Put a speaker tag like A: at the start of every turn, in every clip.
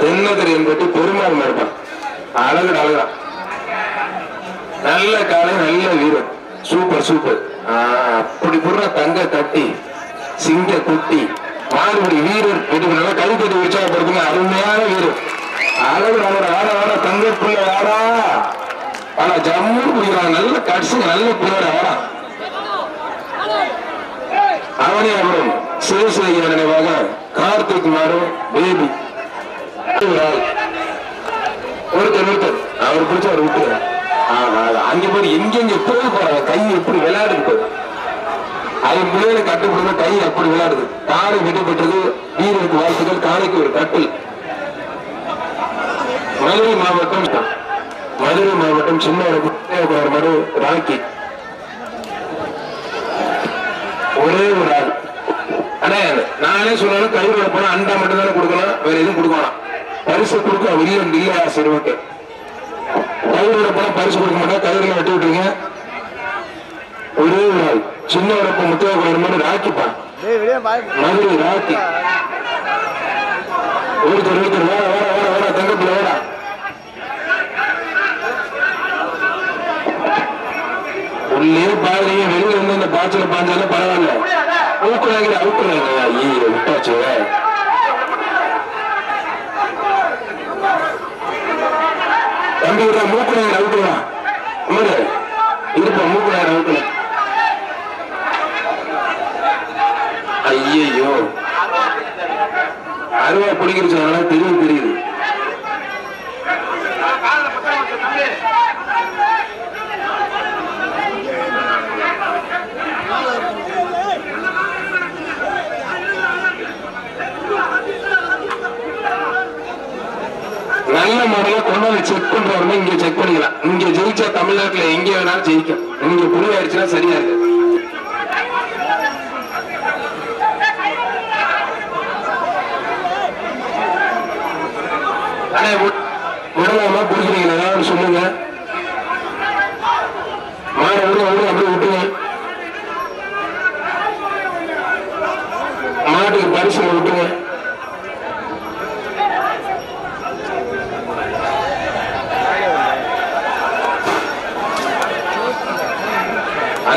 A: தென்னதிரி என்பட்டு பெருமாள் மாட்டான் அழகு அழகா நல்ல காலை நல்ல வீரன் சூப்பர் சூப்பர். அப்படி புற தங்க தட்டி சிங்க குட்டி மாறுபடி வீரர். வீட்டுக்கு நல்லா கை கட்டி உற்சாகப்படுத்துங்க அருமையான வீரர். அழகு அழகு ஆட ஆட தங்க பிள்ளை ஆடா ஆனா ஜம்மு குடிக்கிறான் நல்ல கடைசி நல்ல பிள்ளை ஆடா அவனே அவரும் சிவசேகிய நினைவாக கார்த்திக் மாறும் பேபி ஒருத்தர் ஒருத்தர். அவர் பிடிச்ச அவர் விட்டுறார் அங்க போய் எங்கெங்க போய் போறாங்க கை எப்படி விளையாடுது பாரு. அது பிள்ளைகளை கட்டுப்படுத்த கை அப்படி விளையாடுது. காலை வெட்டப்பட்டது வீரருக்கு வாழ்த்துக்கள். காலைக்கு ஒரு கட்டில். மதுரை மாவட்டம் மதுரை மாவட்டம் சின்ன மடு ராக்கி. ஒரே ஒரு ஆள். அண்ணே நானே சொன்னாலும் கைவிட போனா அண்டா மட்டும் தானே கொடுக்கணும். வேற எதுவும் கொடுக்கலாம் பரிசு கொடுக்க இல்லை இல்லையா ஓகே கைவிட போனா பரிசு கொடுக்க மாட்டேன். கைவிட வெட்டி விட்டுருங்க ஒரே ஒரு ஆள். சின்ன வரப்ப முத்தக கோயில் மாதிரி ராக்கிப்பா
B: டேய் வெளியே பாய்
A: மதுரை ராக்கி. ஒருத்தர் ஒருத்தர் வேற வேற வேற வேற தங்கப்பில் வேற உள்ளே பாருங்க வெளியே வந்து இந்த பாய்ச்சல பாஞ்சாலும் பரவாயில்ல. ஊக்குறாங்க அவுக்குறாங்க ஐயோ விட்டாச்சு தம்பி விட மூக்குறாங்க அவுக்குறான் அம்மாரு இருப்பா மூக்குறாங்க அவுக்குறேன் ஐயோ அருவா பிடிக்கிருச்சு தெரியும் தெரியுது. நல்ல முறையில கொண்டு வந்து செக் பண்றவங்க இங்க செக் பண்ணிக்கலாம். இங்க ஜெயிச்சா தமிழ்நாட்டுல எங்க வேணாலும் ஜெயிக்கும் இங்க புரியாயிருச்சுன்னா சரியா இருக்கு அண்ணே வி- விடலாமா பிடிக்கிறீங்களா ஏதாவது சொல்லுங்க மாட விடுங்க விடுங்க அப்படியே விட்டுங்க மாட்டுக்கு பரிசு விட்டுங்க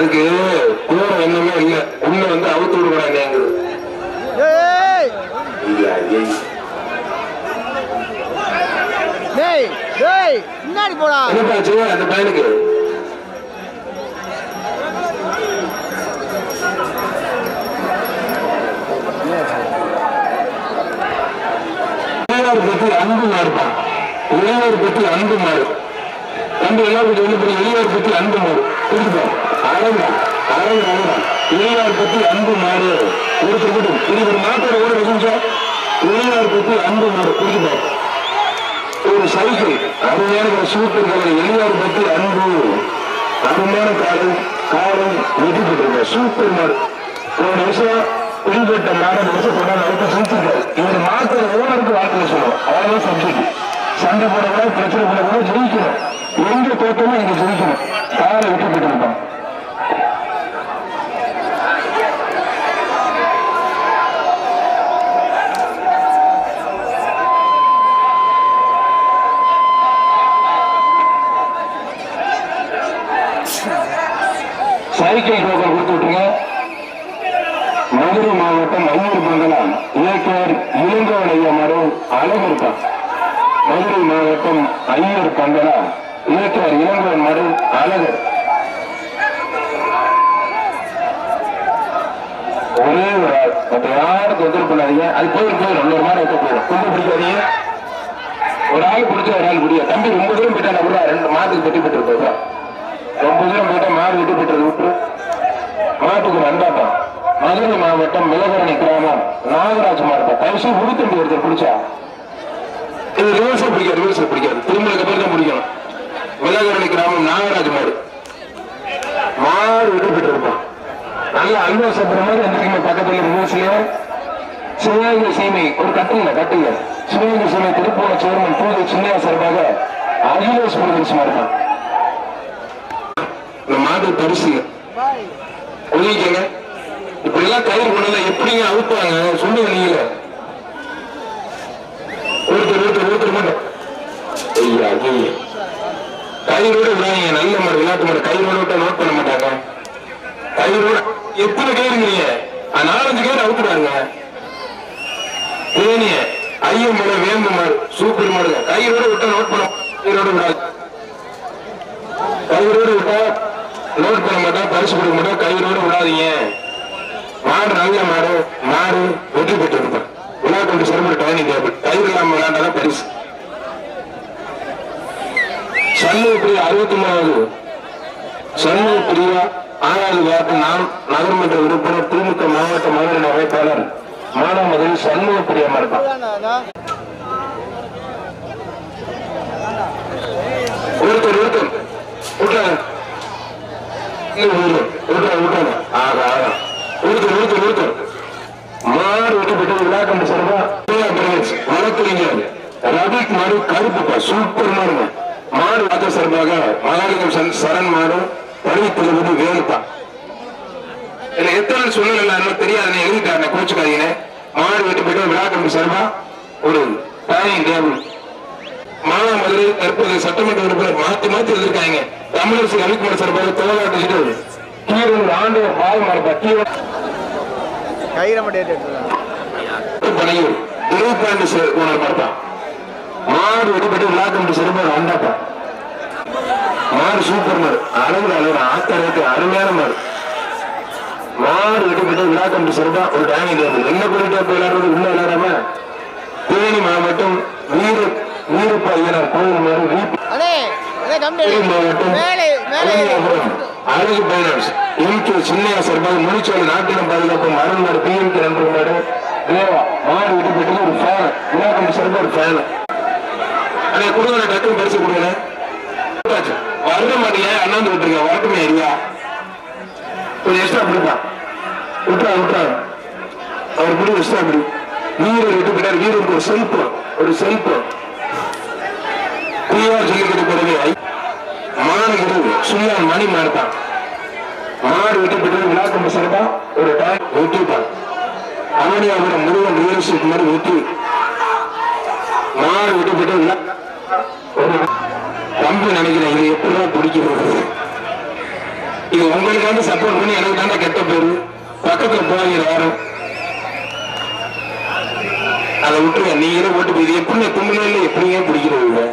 A: அதுக்கு கூட என்னமே இல்ல. உள்ள வந்து அவுத்து
B: டேய் முன்னாடி போடா.
A: என்னப்பாச்சு அந்த பையனுக்கு? பத்தி அன்பு மாறுப்பான் இளையார் பத்தி அன்பு மாறு. கொஞ்சம் வந்து போய் இளையார் பத்தி அன்பு மாறு. கொடுத்துப்பா அழகா அழகா பத்தி அன்பு மாறு. இது ஒரு மாட்டோட கூட நிமிஷம். பத்தி அன்பு மாறு. கொடுத்துப்பா ஒரு சைக்கிள் அருமையான சூப்பர் கலர் எளியார் பற்றி அன்பு. அருமையான காலம் காலம் சூப்பர் மாடு ஒரு நிமிஷம் பின்பற்ற மாட நிமிஷம் கொண்டாந்து அவுட்டு செஞ்சிருக்காரு இவர் மாத்திர ஓனருக்கு வாழ்க்கை சொல்லணும் அவ்வளவு சப்ஜெக்ட் சண்டை போட கூட பிரச்சனை போட கூட ஜெயிக்கணும். எங்க தோட்டமும் இங்க ஜெயிக்கணும். காலை வெற்றி இருப்பான் சைக்கிள் டோக்கன் கொடுத்து விட்டுருங்க. மதுரை மாவட்டம் ஐயூர் மங்கலம். இயக்குனர் இளங்கோவனைய மரம் அழகிருக்கான் மதுரை மாவட்டம் ஐயூர் பங்களா இயக்குனர் இளங்கோன் மறு அழகர். ஒரே ஒரு ஆள். மற்ற யாரும் தொந்தரவு பண்ணாதீங்க. அது போயிடும் போயிடும். இன்னொரு மாதிரி வைக்க போயிடும். கொண்டு பிடிக்காதீங்க ஒரு ஆள் பிடிச்ச ஒரு ஆள் பிடிக்கும் தம்பி ரொம்ப தூரம் போயிட்டா கூட ரெண்டு மாதத்துக்கு பெட்டி பெற்று ரொம்ப தூரம் போயிட்டா மாடு வெட்டி பெற்றது விட்டு நாட்டுக்கு நண்டாட்டம் மதுரை மாவட்டம் மிளகரணி கிராமம். நாகராஜ் மாவட்டம் தயவுசு உடுத்தம்பி ஒருத்தர் பிடிச்சா. இது ரிவர்ஸ் பிடிக்காது ரிவர்ஸ் பிடிக்காது. திருமலுக்கு பேர் தான் பிடிக்கணும். மிளகரணி கிராமம் நாகராஜ் மாடு மாடு விட்டு இருப்பான் நல்ல அல்வா சாப்பிட்ற மாதிரி எந்திரிக்குமே பக்கத்துல ரிவர்ஸ்லயே சிவகங்கை சீமை. ஒரு கட்டுங்க கட்டுங்க சிவகங்கை சீமை திருப்பூர் சேர்மன் பூஜை சின்னையா சார்பாக அகிலேஷ் பிரதேசம் இருப்பான் இந்த மாடு பரிசு
B: பாய்
A: இப்படி எல்லாம் கயிறு கொண்டு எப்படிங்க அவுப்பாங்க? சொல்லுங்க நீங்களே. ஒருத்தர் ஒருத்தர் ஐயோ கயிறோட விடாதீங்க நல்ல மாடு விளையாட்டு மாடு. கயிறோட விட்டா நோட் பண்ண மாட்டாங்க. கயிறோட எத்தனை கயிறுங்கிறீங்க ஆ, நாலஞ்சு கயிறு அவுத்துறாங்க தேனிய ஐயம் மலை வேம்பு மாடு சூப்பர் மாடு கயிறோட விட்டா நோட் பண்ண கயிறோட விடாது கயிறோட விட்டா நோட் பண்ண மாட்டோம் பரிசு கொடுக்க மாட்டோம் கயிறோட விடாதீங்க. மாடு நல்ல மாடு மாடு வெற்றி பெற்று விழா விளையாட்டு சிறப்பு டைனிங் டேபிள் கயிறு இல்லாமல் விளையாண்டாதான் பரிசு. சண்முக பிரியா அறுபத்தி மூணாவது சண்முக பிரியா ஆறாவது வார்டு நாம் நகர்மன்ற உறுப்பினர் திமுக மாவட்ட மகளிர் அமைப்பாளர் மாணவ முதல் சண்முக பிரியா மரபா ஒருத்தர் ஒருத்தர் விட்டாங்க விட்டாங்க விட்டாங்க ஆகா ஆகா ஒருத்தர் ஒருத்தர் ஒருத்தர் மாடு மாடு கருப்புப்பா சூப்பர் மாடுங்க மாடு வாத்த சார்பாக மகாலிங்கம் சரண் மாடு பருவத்தில் வேலுப்பா எத்தனை சொல்லல தெரியாது. எழுதிட்டாரு கோச்சுக்காதீங்க மாடு வெட்டி போயிட்டு விழாக்கம் சார்பா ஒரு டைனிங் டேபிள் மானா மதுரை தற்போது சட்டமன்ற உறுப்பினர் மாத்தி மாத்தி எழுதிருக்காங்க தமிழரசு ரவிக்குமார் சார்பாக தோலாட்டு கீரன் ஆண்டு பாய் மாறுபா கீரன் பனையூர் ஓனர் பார்த்தான் மாடு வெடிப்பட்டு விழாக்கம் சிறுபாடு அண்டாப்பா. மாடு சூப்பர் மாடு. அளவுல அளவு ஆத்தரவுக்கு அருமையான மாடு. மாடு வெடிப்பட்டு விழாக்கம் சிறுபா ஒரு டைனிங் டேபிள் என்ன குறிட்டு விளையாடுறது? உள்ள விளையாடாம தேனி மாவட்டம் வீர வீட்டு
B: மேலே
A: அழகியாபுரம் அழகு பைனான்ஸ் எம் கே சின்னையா சார்பாக முனிச்சோலை நாட்டினம் பாதுகாப்பு அருண்மாடு பி எம் கே நண்பர் மாடு தேவா மாடு விட்டுப்பட்டு ஒரு ஃபேன் விழாக்கம் சார்பாக ஒரு ஃபேன் அதை கொடுங்க டக்குனு பரிசு கொடுங்க வர மாட்டீங்க. அண்ணாந்து விட்டுருங்க வரட்டுமே ஐயா. கொஞ்சம் எக்ஸ்ட்ரா பிடிப்பான் விட்டுறா விட்டுறா. அவர் பிடி எக்ஸ்ட்ரா பிடி வீரர் விட்டுக்கிட்டார் வீரருக்கு ஒரு செல்போன். பிஆர் சொல்லிக்கிட்டு போறவே மாணவர்கள் சுயா மணி மாறுதான் மாடு விட்டுப்பட்டு விழாக்கம் சிறப்பா ஒரு டைம் வெட்டிப்பான் அவனியாபுரம் முருகன் ரியல் எஸ்டேட் மாதிரி வெட்டி மாடு விட்டுப்பட்டு விழா ஒரு நினைக்கிறேன் இது எப்படிதான் பிடிக்கிறது? இது உங்களுக்கு வந்து சப்போர்ட் பண்ணி எனக்கு தானே கெட்ட பேரு. பக்கத்துல போகிற யாரும். அதை விட்டுருங்க. நீங்களே போட்டு போய் இது எப்படி தும்புல எப்படிங்க பிடிக்கிறது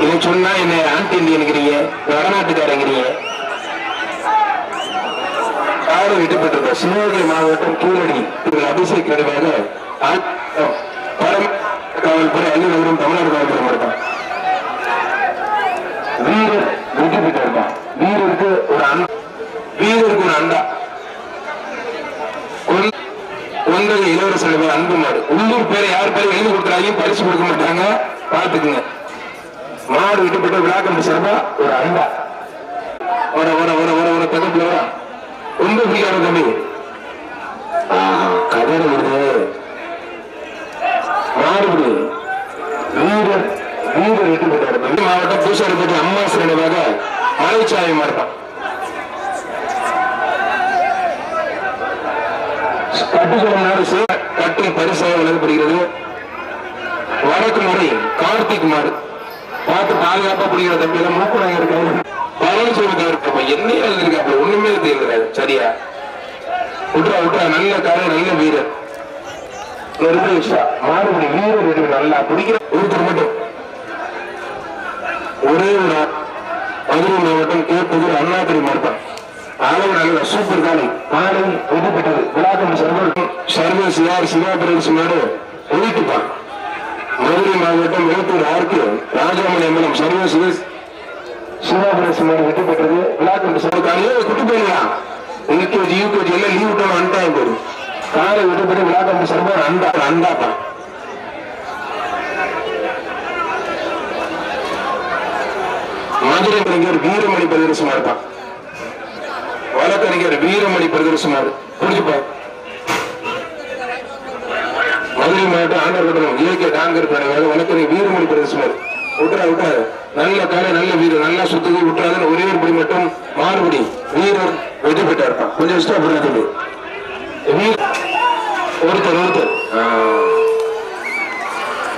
A: இதை? சொன்னா என்ன ஆன்டி இந்தியனுங்கிறீங்க வடநாட்டுக்காரங்கிறீங்க. யாரும் விட்டுப்பட்டிருக்க சிவகங்கை மாவட்டம் கீழடி திரு அபிஷேக் நினைவாக ஆ- பரம காவல்துறை அலுவலகம் தமிழ்நாடு காவல்துறை மட்டும் வீரர் வெற்றி பெற்று இருப்பான் வீரருக்கு ஒரு அண்டா வீரருக்கு ஒரு அண்டா கொல்- இளவரசர் இளவரச அன்பு மாடு உள்ளூர் பேரை யார் பேரும் எழுதி கொடுக்குறாங்க பரிசு கொடுக்க மாட்டாங்க. பார்த்துக்குங்க. மாடு விட்டுப்பட்ட விழாக்கம் சார்பா ஒரு அண்டா வர வர வர வர வர தகப்புல வர ரொம்ப பிடிக்காத தம்பி கதற விடுது மாடு விடுது வீரர் வீரர் விட்டுப்பட்டார் தம்பி மாவட்டம் பூசாரி பூசாரிப்பட்டி அம்மாசு நினைவாக மலைச்சாயை மாட்டான் கட்டுச்சலம் நாடு சேர கட்டும் பரிசாக வழங்கப்படுகிறது. வடக்கு முறை கார்த்திக் மாடு. பார்த்து பாதுகாப்பா பிடிக்கிற தம்பி எல்லாம் மூக்குறாங்க இருக்காங்க பழனிசாமி இருக்கப்ப என்ன எழுதிருக்காப்ப ஒண்ணுமே தெரியல சரியா? விட்றா விட்றா நல்ல கார நல்ல வீரர். நிர்தேஷா மாடுபடி வீரர் நல்லா பிடிக்கிற ஒருத்தர் மட்டும். ஒரே ஒரு மதுரை மாவட்டம் கேட்பது மாவட்டம். அளவு நல்ல சூப்பர் காலை காலை பெற்றது. விழாக்கம் சர்வர் சர்வீஸ் யார் சிவாபுரம் மாடு ஒழித்துப்பான் மாவட்டம் மேட்டூர் ஆர்க்கு ராஜாமணி அம்பலம் சர்வீஸ் சிவாபுரம் மாடு வெற்றி பெற்றது. விழாக்கம் சர்வ காலையே குட்டு போயிடலாம் எல்கேஜி யூகேஜி எல்லாம் லீவ் விட்டோம் அண்டாயம் போடு காலை விட்டுப்பட்டு விழாக்கம் சர்வர் அண்டா அண்டாப்பா மதுரை கலைஞர் வீரமணி பிரதேசமா இருப்பான் வழக்கறிஞர் வீரமணி பிரதேசமாறு புரிஞ்சுப்பா மதுரை மாவட்டம் ஆண்டர்கட்டணம் இலக்கிய டாங்கர் உனக்கு வழக்கறிஞர் வீரமணி பிரதேசம் விட்டுறா விட்டா நல்ல காலை நல்ல வீரர் நல்லா சுத்தது விட்டுறாதுன்னு ஒரே ஒரு படி மட்டும் மாறுபடி வீரர் வெற்றி பெற்றார். இருப்பான் கொஞ்சம் இஷ்டப்படுறது வீர ஒருத்தர் ஒருத்தர்.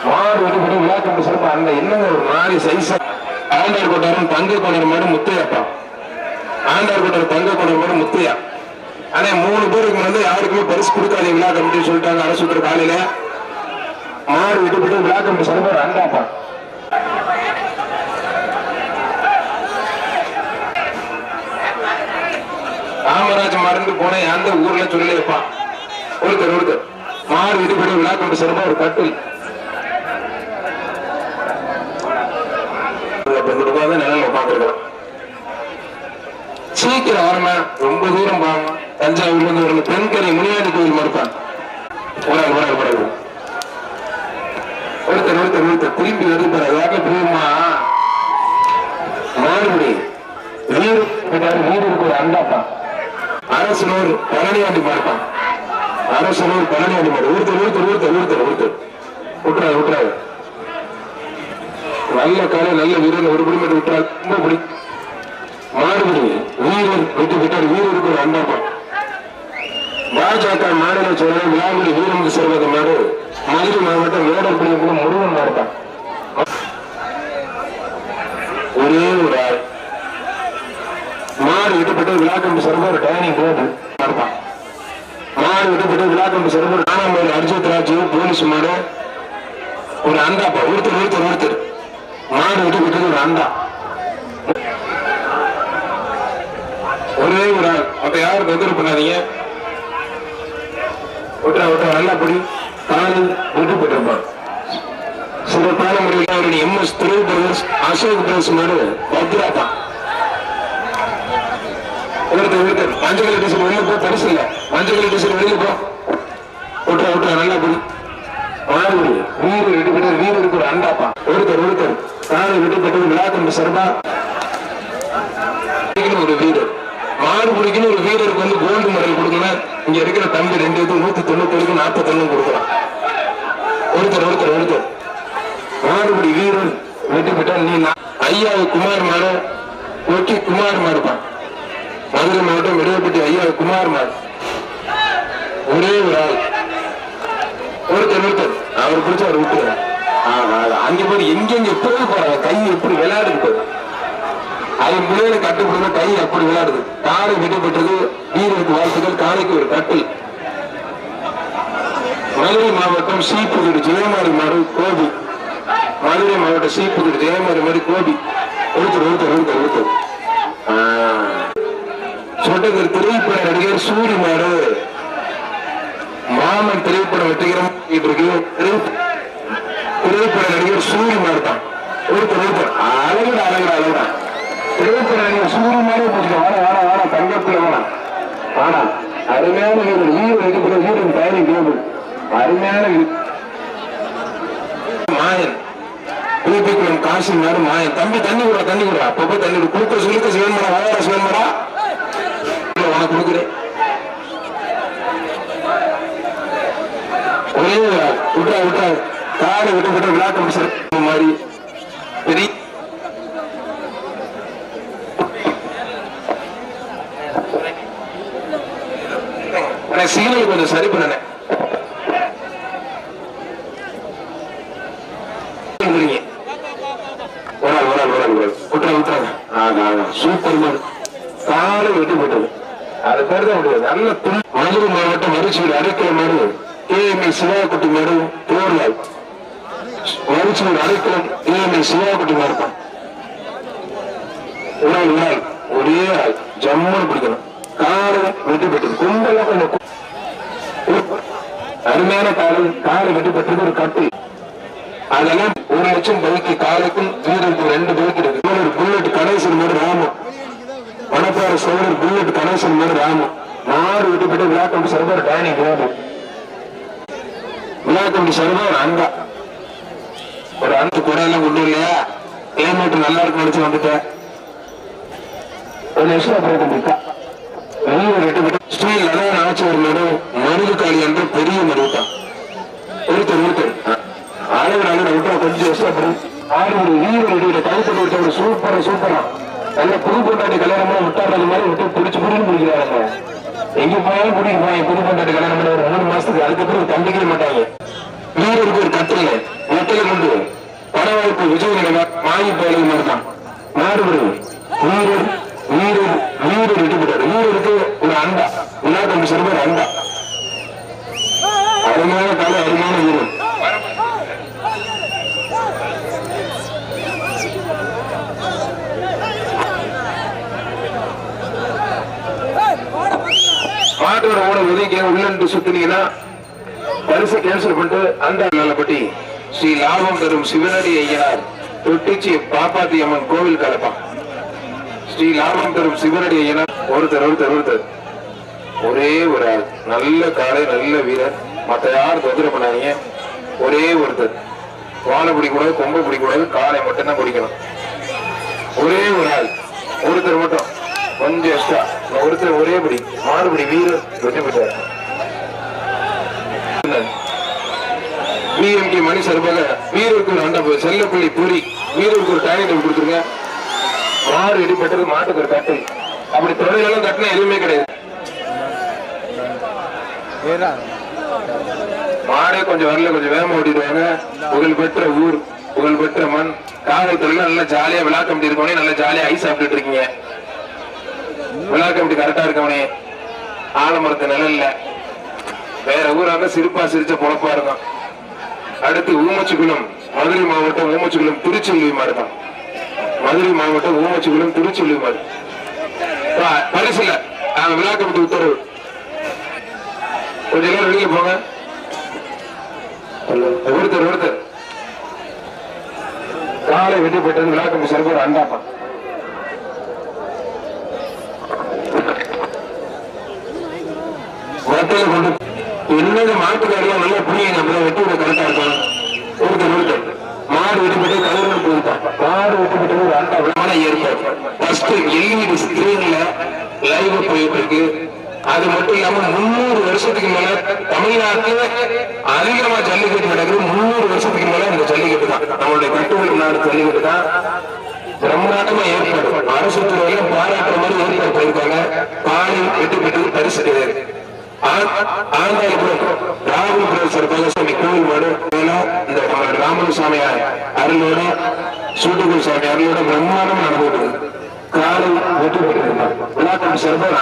A: மாறு வெற்றி விடுபடி விழா கண்டு சிறப்பு அந்த என்னங்க ஒரு மாறி சைஸ் ஆண்டார் கொட்டாரம் தங்க கொண்டார் மாதிரி முத்தையாப்பா. ஆண்டார் கொண்டார் தங்க கொண்டார் மாதிரி முத்தையா? ஆனா மூணு பேருக்கு வந்து யாருக்குமே பரிசு கொடுக்காதீங்களா விழா கமிட்டி சொல்லிட்டாங்க அரசு விட்டு காலையில. மாடு விடுபட்டு விழா கமிட்டி சிறப்பு ரெண்டாப்பா காமராஜ் மறந்து போன எந்த ஊர்ல சொல்லலையப்பா ஒருத்தர் ஒருத்தர். மாடு விடுபடி விழா கொண்டு சிறப்பா ஒரு கட்டில் நிலையில உட்காந்துருக்கலாம் சீக்கிரம் வரணும் ரொம்ப தூரம் பாருங்க தஞ்சாவூர்ல இருந்து வரணும் தென்கரை முனியாண்டி கோயில் மறுப்பான் ஒரு ஆள், ஒரு ஆள், ஒரு ஒருத்தர் ஒருத்தர் ஒருத்தர் திரும்பி வருப்பார் அதாக பிரியமா மாறுபடி வீடு வீடு ஒரு அண்டாப்பா. அரசனூர் பழனியாண்டி பார்ப்பான் அரசனூர் பழனியாண்டி மாடு ஒருத்தர் ஒருத்தர் ஒருத்தர் ஒருத்தர் ஒருத்தர். விட்டுறாரு விட்டுறாரு. நல்ல காலை நல்ல வீரன் ஒரு குடும்பத்தை விட்டால் ரொம்ப பிடி மாறுபடி வீரர் விட்டு விட்டார் வீரருக்கு ஒரு அண்டாப்பா. பாஜக மாநில செயலர் விளாங்குடி வீரமுக சர்வத மாடு மதுரை மாவட்டம் வேடப்பிடிக்குள்ள முருகன் மாவட்டம். ஒரே ஒரு ஆள். மாடு விட்டுப்பட்டு விழாக்கம்பி சர்வர் டைனிங் போர்டு நடத்தான் மாடு விட்டுப்பட்டு விளாக்கம்பு சிறப்பு நானாமலை அர்ஜித் ராஜு போலீஸ் மாடு. ஒரு அண்டாப்பா ஒருத்தர் ஒருத்தர் ஒருத்தர். மாடு விட்டுப்பட்டது ஒரு அண்டா. ஒரே ஒரு ஆள். அப்ப யாரும் தொந்தரவு பண்ணாதீங்க. விட்டா விட்டா நல்லா படி. விட்டு விட்டுப்பட்டிருப்பான் சிறப்பான முறையில் அவருடைய எம் எஸ் துறை பிரதர்ஸ் அசோக் பிரதர்ஸ் மாடு பத்ராப்பா ஒருத்தர் ஒருத்தர் மஞ்சள் டீசல் வெளியே போ பரிசு இல்ல. மஞ்சள் டீசல் வெளியே போ. விட்டா விட்டா நல்லா படி. வாழ்வு வீரர் விடுபட்டு வீரருக்கு இருக்கிற அண்டாப்பா. ஒருத்தர் ஒருத்தர். காலை விடுபட்டது தம்பி சர்மா ஒரு வீடு. மாடு ஒரு வீரருக்கு வந்து கோல்டு மெடல் கொடுக்கணும் இங்க இருக்கிற தம்பி ரெண்டு இது நூத்தி தொண்ணூத்தி நாற்பத்தொன்னு கொடுக்கலாம். ஒருத்தர் ஒருத்தர் ஒருத்தர். மாடுபடி வீரர் வெட்டி போட்டா நீ நான். ஐயா குமார் மாடு ஒட்டி குமார் மாடுப்பான் மதுரை மாவட்டம் விடுவப்பட்டி ஐயா குமார் மாடு ஒரே ஒரு ஆள். ஒருத்தர் ஒருத்தர். அவர் பிடிச்ச அவர் விட்டு அங்க போய் எங்கெங்க போய் போறாங்க. கை எப்படி விளையாடுது அது முறையில கட்டுப்படுது கை அப்படி விளையாடுது. காலை விடுபட்டது வீரருக்கு வாழ்த்துக்கள். காலைக்கு ஒரு கட்டில். மதுரை மாவட்டம் சீப்புகடு ஜெயமாரி மாறு கோபி. மதுரை மாவட்டம் சீப்புகடு ஜெயமாரி மாறு கோபி. ஒருத்தர் ஒருத்தர் ஒருத்தர் ஒருத்தர். சொட்டகர் திரைப்பட நடிகர் சூரி மாடு. மாமன் திரைப்படம் வெற்றிகரம் திரைப்பட நடிகர் சூரி மாறு தான் ஒருத்தர் ஒருத்தர். அழகுடா அழகுடா அழகுடா. திரைப்பட நடிகர் சூரி மாடு பிடிச்சிக்க வாடா வாடா வாடா தங்கத்துல வேணாம் ஆனா அருமையான வீரர் வீரர் வைக்கப்பட வீரன் தயாரி கேபிள் அருமையான மாயன். பிபிக்குளம் காசி மாடு மாயன். தம்பி தண்ணி விடுற தண்ணி விடுற அப்பப்போ தண்ணி விடு குளுக்க சுழுக்க சிவன்மடா ஓர சிவன்மடா. உனக்கு கொடுக்குறேன். ஒரே விட்டா விட்டா காலை விட்டு விட்டு விழாக்கம் சிறப்பு மாதிரி. பெரிய எனக்கு சிக்னல் கொஞ்சம் சரி பண்ணனே ஒரு ஆள், ஒரு ஆள், ஒரு ஆள், ஒரு ஆள். விட்டுறாங்க, விட்டுறாங்க. ஆகா, ஆகா. சூப்பர் மாடு காலை வெட்டி போட்டது. அது பேர் தான் முடியாது. நல்ல துள். மதுரை மாவட்டம் மருச்சூர் அரைக்கிற மாடு ஏஎம்ஐ சிவாக்குட்டி மாடு போர்லால் மருச்சூர் அரைக்கிறம் ஏஎம்ஐ சிவாக்குட்டி மாடு தான். ஒரு ஆள், ஒரே ஆள். ஜம்முன்னு பிடிக்கணும். காலை வெட்டி போட்டது. கும்பலாம் கொஞ்சம் அருமையான காலம் காரை வெட்டி ஒரு கட்டு. அதெல்லாம் ஒரு லட்சம் பைக்கு காலைக்கும் வீரருக்கு ரெண்டு பைக் இருக்கு. ஒரு புல்லட் கணேசன் மாதிரி ராமம் மணப்பாறை சோழர் புல்லட் கணேசன் மாதிரி ராமம் மாறு விட்டுப்பட்டு விழாக்கம்பி சர்வர் டேனி டேபிள் விழாக்கம்பி சர்வர் அண்டா ஒரு அன்பு குடையெல்லாம் கொண்டு இல்லையா கிளைமேட் நல்லா இருக்கும் நினைச்சு வந்துட்டேன். ஒரு நிமிஷம் அப்புறம் இருக்கா வெளியே விட்டுப்பட்டு ஸ்ரீ நல்லா நினைச்சு ஒரு மருது காளி என்று பெரிய மருதான் ஒருத்தர் ஒருத்தர். ஆளுநர் ஆளுநர் விட்டா கொஞ்சம் வீரர் இடையில கைப்பட்டு விட்ட ஒரு சூப்பரா சூப்பரா நல்ல புது பொண்டாட்டி கல்யாணம் விட்டாடுறது மாதிரி விட்டு பிடிச்சு பிடிச்சு பிடிக்கிறாங்க எங்க போயாலும் கூட்டிட்டு போய் புது கல்யாணம் பண்ண ஒரு மூணு மாசத்துக்கு அதுக்கப்புறம் கண்டிக்கவே மாட்டாங்க. வீரருக்கு ஒரு கட்டளை ஒட்டலை கொண்டு பணவாய்ப்பு விஜய் மாயி பேலை மாதிரிதான் மாறுபடு. வீரர் வீரர் வீரர் வெட்டி வீரருக்கு ஒரு அண்டா. விளையாட்டு சிறுவர் அண்டா. அருமையான கால அருமையான வீரர் மாட்டோட ஓட உதவிக்க உள்ளன்று சுத்தினீங்கன்னா பரிசு கேன்சல் பண்ணிட்டு அந்த நல்லபட்டி ஸ்ரீ லாபம் தரும் சிவனடி ஐயனார் தொட்டிச்சி பாப்பாத்தி அம்மன் கோவில் கலப்பான். ஸ்ரீ லாபம் தரும் சிவனடி ஐயனார் ஒருத்தர் ஒருத்தர் ஒருத்தர். ஒரே ஒரு ஆள் நல்ல காலை நல்ல வீரர். மத்த யாரும் தொந்தரவு பண்ணாதீங்க ஒரே ஒருத்தர். வாழை பிடிக்கூடாது கொம்பை பிடிக்கூடாது காலை மட்டும்தான் பிடிக்கணும். ஒரே ஒரு ஆள். ஒருத்தர் மட்டும். கொஞ்சம் எக்ஸ்ட்ரா ஒருத்தர் ஒரே படி. மாறுபடி வீரர். வெற்றி பெற்றார். பிஎம்கே மணி சார்பாக வீரருக்கு ஒரு செல்லப்பள்ளி பூரி. வீரருக்கு ஒரு டாய்லெட் கொடுத்துருங்க. மாறு இடிப்பட்டது மாட்டுக்கு ஒரு கட்டு. அப்படி தொழிலெல்லாம் கட்டினா எதுவுமே கிடையாது. மாடே கொஞ்சம் வரல கொஞ்சம் வேகமா ஓட்டிடுவாங்க. புகழ்பெற்ற ஊர் புகழ் பெற்ற மண். காவல்துறையில நல்லா ஜாலியா விழா கமிட்டி இருக்கவனே நல்லா ஜாலியா ஐஸ் சாப்பிட்டுட்டு இருக்கீங்க. விழா கமிட்டி கரெக்டா இருக்கவனே. ஆலமரத்து நிழல்ல. வேற ஊராக சிரிப்பா சிரிச்ச பொழப்பா இருக்கும் அடுத்து ஊமச்சிக்குளம் மதுரை மாவட்டம் ஊமச்சிக்குளம் திருச்செல்வி மாவட்டம் மதுரை மாவட்டம் ஊமச்சிக்குளம் திருச்செல்வி மாவட்டம் பரிசு இல்ல விழா கமிட்டி உத்தரவு. கொஞ்ச நேரம் வெளியே போங்க. ஒருத்தர் ஒருத்தர். காலை வெட்டி போட்டது விழா கமிட்டி ஒரு அண்டாப்பா. வட்டையில கொண்டு என்னது மாட்டுக்காரியா நல்ல புரியுங்க அப்பதான் வெட்டி விட கரெக்டா இருக்கும் ஒருத்தர் ஒருத்தர். மாடு வெட்டிப்பட்டு கலவரம் போயிருக்கான் மாடு வெட்டிப்பட்டது ஒரு அண்டா விமான ஏற்படும் ஃபர்ஸ்ட் எல்இடி ஸ்கிரீன்ல லைவ் போயிட்டு இருக்கு. அது மட்டும் இல்லாம முன்னூறு வருஷத்துக்கு மேல தமிழ்நாட்டுல அதிகமா ஜல்லிக்கட்டு நடக்குது. முன்னூறு வருஷத்துக்கு மேல இந்த ஜல்லிக்கட்டு தான். நம்மளுடைய கட்டுவல் நாடு ஜல்லிக்கட்டு தான் பிரம்மாண்டமா ஏற்பாடு அரசு துறையில பாராட்டுற மாதிரி ஏற்பாடு பண்ணிருக்காங்க. பாடி வெட்டு பெற்று பரிசு கிடையாது ஆண்டாளுபுரம் ராகுல் சாமி கோவில் மாடு இந்த ராமன் சாமியார் அருளோட சூட்டுக்குள் சாமி அருளோட பிரம்மாண்டம் நடந்துட்டு இருக்கு. காலை வெற்றி பெற்றிருந்தார் விழாக்கள் சிறப்பாக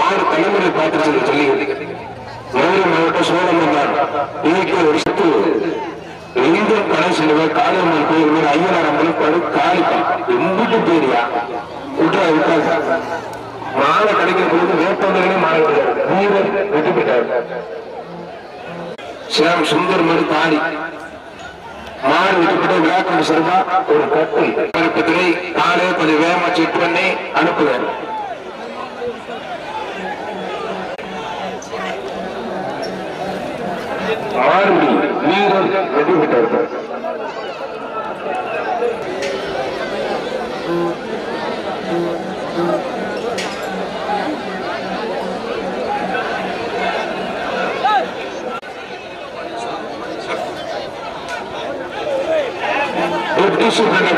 A: ஆறு தலைமுறை பார்த்து சொல்லி மதுரை மாவட்டம் சோழமன்னார் இன்னைக்கு ஒரு சுத்து எந்த கடை செல்வ காளியம்மன் கோயில் மேல ஐயனார் அம்மன் படு காளிப்பா எம்பிட்டு பேரியா விட்டா விட்டாங்க மாலை கிடைக்கிற பொழுது வேப்பந்தலே மாலை கிடையாது வீரர் வெற்றி பெற்றார் ஸ்ரீராம் சுந்தர் மறு தாடி மாடு விட்டுப்பட்டு விழாக்கம் சிறப்பா ஒரு கட்டு கட்டை கருப்பத்திரை காலை கொஞ்சம் வேகமா செக் பண்ணி அனுப்புவார் மாறுபடி வீரர் வெற்றி பெற்றார்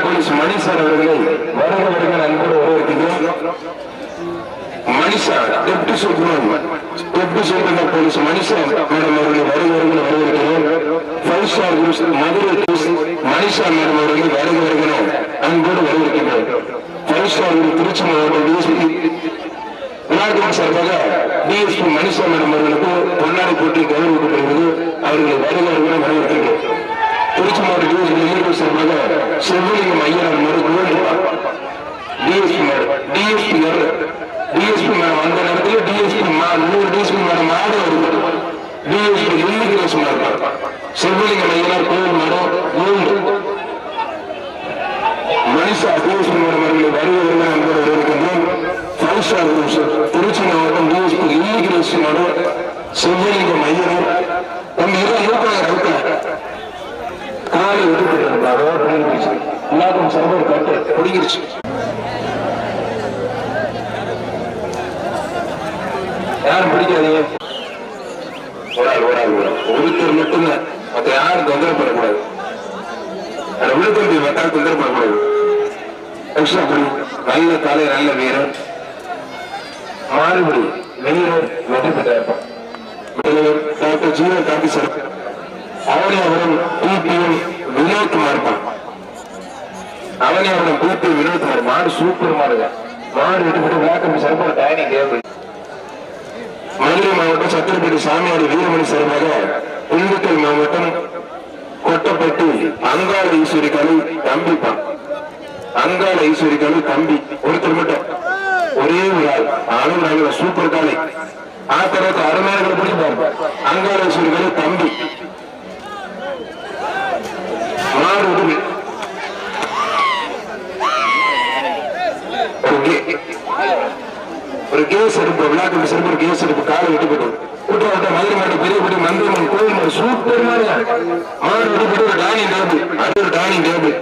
A: போலீஸ் மணி சார் அவர்களை வருக அன்போடு வரவேற்கிறோம் மனுஷன். எப்படி சூப்பரண்ட் எப்படி சூப்பரண்ட் போலீஸ் மனுஷன். மேடம் அவர்களை வருக வருக வரவேற்கிறோம். Five star cruise Madurai cruise Manisha madam அவர்களை வருக அன்போடு வரவேற்கின்றோம். ஃபைவ் ஸ்டார் திருச்சி மாவட்டம் டிஎஸ்பி விநாயகர் சார்பாக டிஎஸ்பி மனுஷா மேடம் அவர்களுக்கு பொன்னாடி போட்டி கௌரவிக்கப்படுகிறது அவர்களை வருக வரவேற்கின்றோம். திருச்சி மாவட்ட டிஎஸ்பி நிலையங்கள் சார்பாக செவ்வலிங்கம் ஐயனார் மறு gold DSP madam DSP DSP வந்த நேரத்தில் டிஎஸ்பி மேடம் மாடு வருது டிஎஸ்பி லில்லிகிரேசன் இருப்பார் செவ்வலிங்கம் ஐயனார் கோவில் madam gold Manisha DSP madam அவர்களை வருக வருக அன்போடு வரவேற்கின்றோம் ஃபைவ் ஸ்டார் குரூப்ஸ் திருச்சி மாவட்டம் டிஎஸ்பி லில்லிகிரேசன் மேடம் செவ்வலிங்கம் ஐயனார் நம்ம இதை நூற்றாங்க நூற்றாங்க காலை விட்டுருந்தாரோ பிடிங்கிருச்சு எல்லாருக்கும் சர்வர் கட்டு பிடிங்கிருச்சு யாரும் பிடிக்காதீங்க ஒரு ஆள் ஒரு ஆள் ஒரு ஆள். ஒருத்தர் மட்டும்தான் மத்த யாரும் தொந்தரவு பண்ணக்கூடாது அந்த யாரும் மத்தால் தொந்தரவு பண்ணக்கூடாது எக்ஸ்ட்ரா படி நல்ல தலை நல்ல வீரர். மாறுபடி. வீரர் வெற்றி பெற்றார். Doctor Jeevan Gandhi sir. Avaniyapuram பிபிஎம் வினோத்குமார் தான் அவனியாபுரம் பிபிஎம் வினோத்குமார் மாடு சூப்பர் மாடுங்க. மாடு விட்டு விட்டு விளாக்கம் சிறப்பாக டைனிங் டேபிள் மதுரை மாவட்டம் சத்திரப்பேட்டை சாமியாடி வீரமணி சார்பாக திண்டுக்கல் மாவட்டம் கொட்டப்பட்டி அங்காள ஈஸ்வரி கலை தம்பிப்பான் அங்காள ஈஸ்வரி கலை தம்பி. ஒருத்தர் மட்டும். ஒரே ஒரு ஆள். ஆளும் நல்ல சூப்பர் காலை. தரத்து அருமையாக பிடிப்பார் அங்காள ஈஸ்வரி கலை தம்பி. மாடு விட்டு ஒரு கே- ஒரு கேஸ் எடுப்பு விளையாட்டு சிறப்பு. ஒரு கேஸ் எடுப்பு காலை விட்டு போட்டு கூட்டம் விட்ட மதுரை மாடு பெரிய பெரிய மந்திரமன் கோயில் மாடு பாருங்க மாடு மாடு ஒரு டானிங் டேபிள் அது ஒரு டானிங் டேபிள்